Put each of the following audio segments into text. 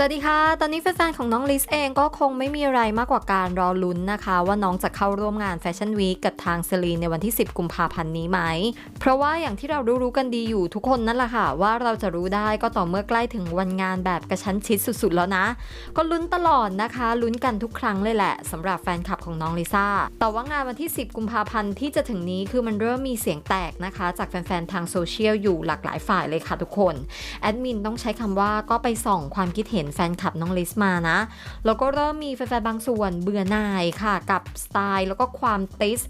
สวัสดีค่ะ ตอนนี้แฟนๆ ของน้องลิสเองก็คงไม่มีอะไรมากกว่าการรอลุ้นนะคะ ว่าน้องจะเข้าร่วมงานแฟชั่นวีคกับทางเซรีนในวันที่ 10 กุมภาพันธ์นี้ไหม เพราะว่าอย่างที่เรารู้ๆกันดีอยู่ทุกคนนั่นแหละค่ะ ว่าเราจะรู้ได้ก็ต่อเมื่อใกล้ถึงวันงานแบบกระชั้นชิดสุดๆ แล้วนะ ก็ลุ้นตลอดนะคะ ลุ้นกันทุกครั้งเลยแหละสำหรับแฟนคลับของน้องลิซ่า แต่ว่างานวันที่ 10 กุมภาพันธ์ที่จะถึงนี้คือมันเริ่มมีเสียงแตกนะคะ จากแฟนๆ ทางโซเชียลอยู่หลากหลายฝ่ายเลยค่ะทุกคน แอดมินต้องใช้คำว่าก็ไปส่องความคิดเห็นแฟนคลับน้องลิสมานะ แล้วก็เริ่มมีแฟนๆบางส่วนเบื่อหน่ายค่ะกับสไตล์แล้วก็ความติส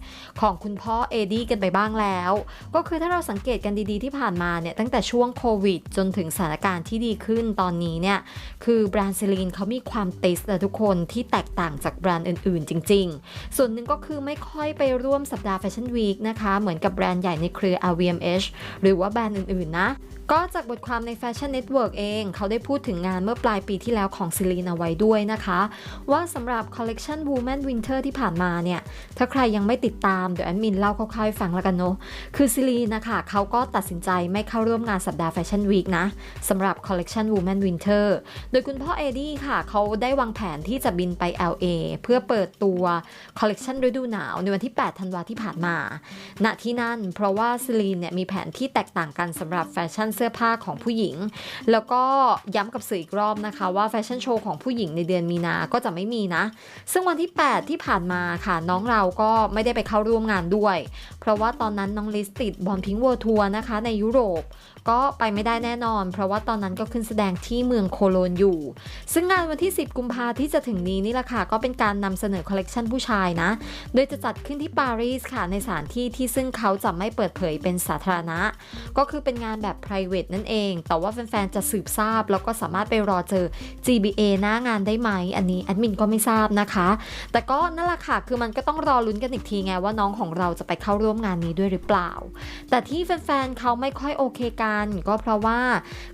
ของคุณพ่อเอดี้กันไปบ้างแล้ว ก็คือถ้าเราสังเกตกันดีๆที่ผ่านมาเนี่ยตั้งแต่ช่วงโควิด จนถึงสถานการณ์ที่ดีขึ้นตอนนี้เนี่ยคือแบรนด์เซรีนเขามีความติสแต่ทุกคนที่แตกต่างจากแบรนด์อื่นๆ จริง ๆ ส่วนหนึ่งก็คือไม่ค่อยไปร่วมสัปดาห์แฟชั่นวีคนะคะเหมือนกับแบรนด์ใหญ่ในเครือ LVMH หรือว่าแบรนด์อื่นๆนะก็จากบทความใน Fashion Network เอง เขาได้พูดถึงงานเมื่อปลายปีที่แล้วของซิลีนเอาไว้ด้วยนะคะ ว่าสำหรับ Collection Woman Winter ที่ผ่านมาเนี่ย ถ้าใครยังไม่ติดตาม เดี๋ยวแอดมินเล่าคร่าวๆให้ฟังแล้วกันเนาะคือซิลีนนะคะเขาก็ตัดสินใจไม่เข้าร่วมงานสัปดาห์แฟชั่นวีคนะสำหรับ Collection Woman Winter โดยคุณพ่อเอดี้ค่ะเขาได้วางแผนที่จะบินไป LA เพื่อเปิดตัว Collection ฤดูหนาวในวันที่ 8 ธันวาที่ผ่านมา ณ ที่นั่น เพราะว่าซิลีนเนี่ยมีแผนที่แตกต่างกันสำหรับแฟชั่นเสื้อผ้าของผู้หญิง แล้วก็ย้ำกับสื่ออีกรอบนะคะว่าแฟชั่นโชว์ของผู้หญิงในเดือนมีนา ก็จะไม่มีนะ ซึ่งวันที่ 8 ที่ผ่านมาค่ะน้องเราก็ไม่ได้ไปเข้าร่วมงานด้วย เพราะว่าตอนนั้นน้องลิสติดบอลพิง k ์ o ว l d ทัวร์นะคะในยุโรป ก็ไปไม่ได้แน่นอน เพราะว่าตอนนั้นก็ขึ้นแสดงที่เมืองโคโลนอยู่ ซึ่งงานวันที่ 10 กุมภาที่จะถึงนี้นี่แหละค่ะก็เป็นการนำเสนอคอลเลกชันผู้ชายนะ โดยจะจัดขึ้นที่ปารีสค่ะในสถานที่ที่ซึ่งเขาจะไม่เปิดเผยเป็นสาธารณะ ก็คือเป็นงานแบบ p r i v a t e นั่นเอง แต่ว่าแฟนๆจะสืบทราบแล้วก็สามารถไปรอเจอ GBA หน้างานได้ไหมอันนี้แอดมินก็ไม่ทราบนะคะ แต่ก็นั่นแหละค่ะ คือมันก็ต้องรอลุ้นกันอีกทีไงว่าน้องของเราจะไปเข้าร่วมงานนี้ด้วยหรือเปล่า แต่ที่แฟนๆเขาไม่ค่อยโอเคกัน ก็เพราะว่า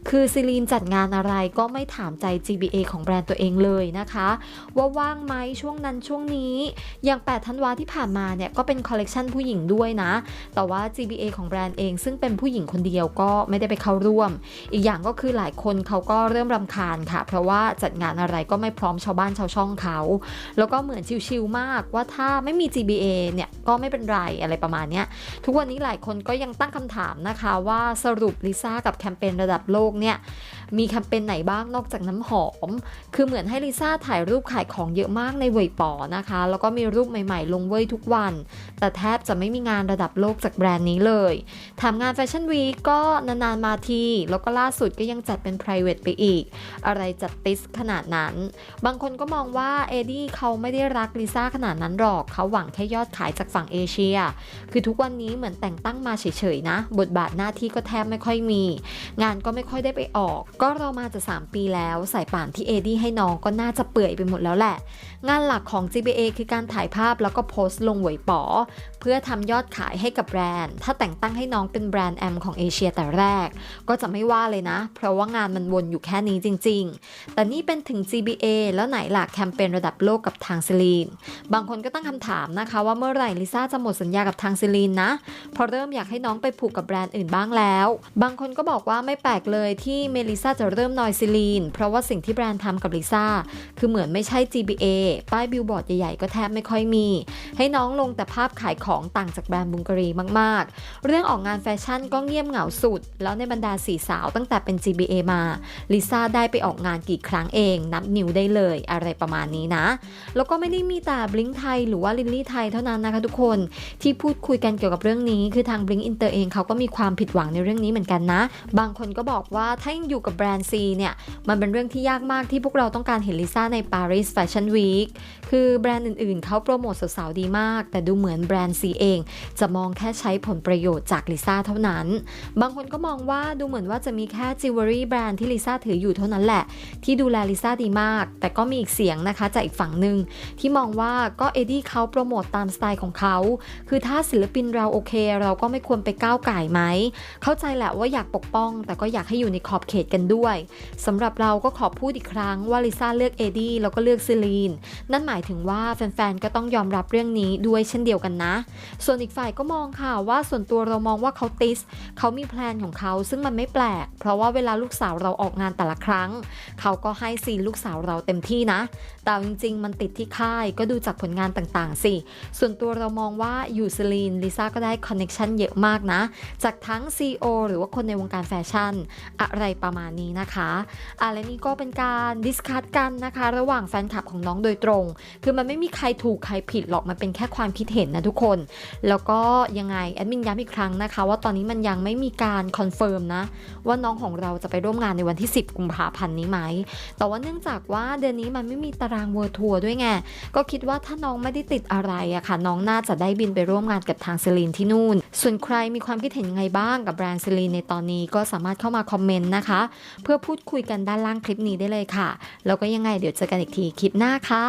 คือซิลีนจัดงานอะไรก็ไม่ถามใจ GBA ของแบรนด์ตัวเองเลยนะคะ ว่าว่างไหมช่วงนั้นช่วงนี้อย่าง 8 ธันวาที่ผ่านมาเนี่ยก็เป็นคอลเลกชันผู้หญิงด้วยนะ แต่ว่า GBA ของแบรนด์เอง ซึ่งเป็นผู้หญิงคนเดียวก็ไม่ได้ไปเข้าร่วม อีกอย่างก็คือหลายคนเขาก็เริ่มรำคาญค่ะเพราะว่าจัดงานอะไรก็ไม่พร้อมชาวบ้านชาวช่องเขา แล้วก็เหมือนชิลๆมากว่าถ้าไม่มี GBA เนี่ยก็ไม่เป็นไรอะไรประมาณนี้ทุกวันนี้หลายคนก็ยังตั้งคำถามนะคะว่าสรุปลิซ่ากับแคมเปญระดับโลกเนี่ยมีแคมเปญไหนบ้างนอกจากน้ำหอม คือเหมือนให้ลิซ่าถ่ายรูปขายของเยอะมากในเวยปอนะคะ แล้วก็มีรูปใหม่ๆ ลงเว่ยทุกวัน แต่แทบจะไม่มีงานระดับโลกจากแบรนด์นี้เลยถามงานแฟชั่นวีก็นานๆมาที แล้วก็ล่าสุดก็ยังจัดเป็น p r i v a t ไปอีก อะไรจัดติสขนาดนั้น บางคนก็มองว่าเอดี้เขาไม่ได้รักลิซ่าขนาดนั้นหรอก เขาหวังแค่ยอดขายจากฝั่งเอเชีย คือทุกวันนี้เหมือนแต่งตั้งมาเฉยๆนะ บทบาทหน้าที่ก็แทบไม่ค่อยมี งานก็ไม่ค่อยได้ไปออกก็เรามาจะ 3 ปีแล้วสายป่านที่เอดี้ให้น้องก็น่าจะเปื่อยไปหมดแล้วแหละ งานหลักของ GBA คือการถ่ายภาพแล้วก็โพสต์ลงหวยป๋อ เพื่อทำยอดขายให้กับแบรนด์ ถ้าแต่งตั้งให้น้องเป็นแบรนด์แอมของเอเชียแต่แรก ก็จะไม่ว่าเลยนะ เพราะว่างานมันวนอยู่แค่นี้จริง ๆ แต่นี่เป็นถึง GBA แล้วไหนหล่ะแคมเปญระดับโลกกับทางเซลีน บางคนก็ตั้งคำถามนะคะว่าเมื่อไหร่ลิซ่าจะหมดสัญญากับทางเซลีนนะพราะเริ่มอยากให้น้องไปผูกกับแบรนด์อื่นบ้างแล้ว บางคนก็บอกว่าไม่แปลกเลยที่เมลิซ่าจะเริ่มนอยซิลีน เพราะว่าสิ่งที่แบรนด์ทำกับลิซ่าคือเหมือนไม่ใช่ GBA ป้ายบิลบอร์ดใหญ่ๆ ก็แทบไม่ค่อยมี ให้น้องลงแต่ภาพขายของต่างจากแบรนด์บุงการีมากๆ เรื่องออกงานแฟชั่นก็เงียบเหงาสุด แล้วในบรรดาสี่สาวตั้งแต่เป็น GBA มาลิซ่าได้ไปออกงานกี่ครั้งเอง นับนิ้วได้เลยอะไรประมาณนี้นะ แล้วก็ไม่ได้มีแต่บลิงไทยหรือว่าลิลลี่ไทยเท่านั้นนะคะทุกคนที่พูดคุยกันเกี่ยวกับเรื่องนี้ คือทางบลิงอินเตอร์เองเขาก็มีความผิดหวังในเรื่องนี้เหมือนกันนะ บางคนก็บอกว่าถ้ายังอยู่กับแบรนด์ซีเนี่ยมันเป็นเรื่องที่ยากมากที่พวกเราต้องการเห็นลิซ่าในปารีสแฟชั่นวีคคือแบรนด์อื่นๆ เขาโปรโมทสาวๆดีมาก แต่ดูเหมือนแบรนด์ซีเอง จะมองแค่ใช้ผลประโยชน์จากลิซ่าเท่านั้น บางคนก็มองว่าดูเหมือนว่าจะมีแค่จิวเวลรี่แบรนด์ที่ลิซ่าถืออยู่เท่านั้นแหละ ที่ดูแลลิซ่าดีมาก แต่ก็มีอีกเสียงนะคะจากอีกฝั่งหนึ่งที่มองว่าก็เอดี้เขาโปรโมตตามสไตล์ของเขาคือถ้าศิลปินเราโอเค เราก็ไม่ควรไปก้าวไก่ไหมเข้าใจแหละว่าอยากปกป้อง แต่ก็อยากให้อยู่ในขอบเขตกันด้วยสำหรับเราก็ขอพูดอีกครั้งว่าลิซ่าเลือกเอดี้แล้วก็เลือกซิลีน นั่นหมายถึงว่าแฟนๆก็ต้องยอมรับเรื่องนี้ด้วยเช่นเดียวกันนะ ส่วนอีกฝ่ายก็มองค่ะว่าส่วนตัวเรามองว่าเขาติสเขามีแพลนของเขาซึ่งมันไม่แปลก เพราะว่าเวลาลูกสาวเราออกงานแต่ละครั้ง เขาก็ให้ซีนลูกสาวเราเต็มที่นะ แต่จริงๆ มันติดที่ค่ายก็ดูจากผลงานต่างๆสิ ส่วนตัวเรามองว่าอยู่ซิลีนลิซ่าก็ได้คอนเน็ชันเยอะมากนะ จากทั้ง CEO หรือว่าคนในวงการแฟชั่น อะไรประมาณนี้นะคะอะและนี่ก็เป็นการดิสคัตกันนะคะ ระหว่างแฟนคลับของน้องโดยตรง คือมันไม่มีใครถูกใครผิดหรอกมันเป็นแค่ความคิดเห็นนะทุกคน แล้วก็ยังไงแอดมินย้ำอีกครั้งนะคะ ว่าตอนนี้มันยังไม่มีการคอนเฟิร์มนะว่าน้องของเราจะไปร่วมงานในวันที่ 10 กุมภาพันธ์นี้ไหม แต่ว่าเนื่องจากว่าเดือนนี้มันไม่มีตารางเวิร์ทัวร์ด้วยไง ก็คิดว่าถ้าน้องไม่ได้ติดอะไรอะค่ะน้องน่าจะได้บินไปร่วมงานกับทางเซลีนที่นู่น ส่วนใครมีความคิดเห็นยังไงบ้างกับแบรนด์เซลีนในตอนนี้ก็สามารถเข้ามาคอมเมนต์นะคะเพื่อพูดคุยกันด้านล่างคลิปนี้ได้เลยค่ะ แล้วก็ยังไงเดี๋ยวเจอกันอีกทีคลิปหน้าค่ะ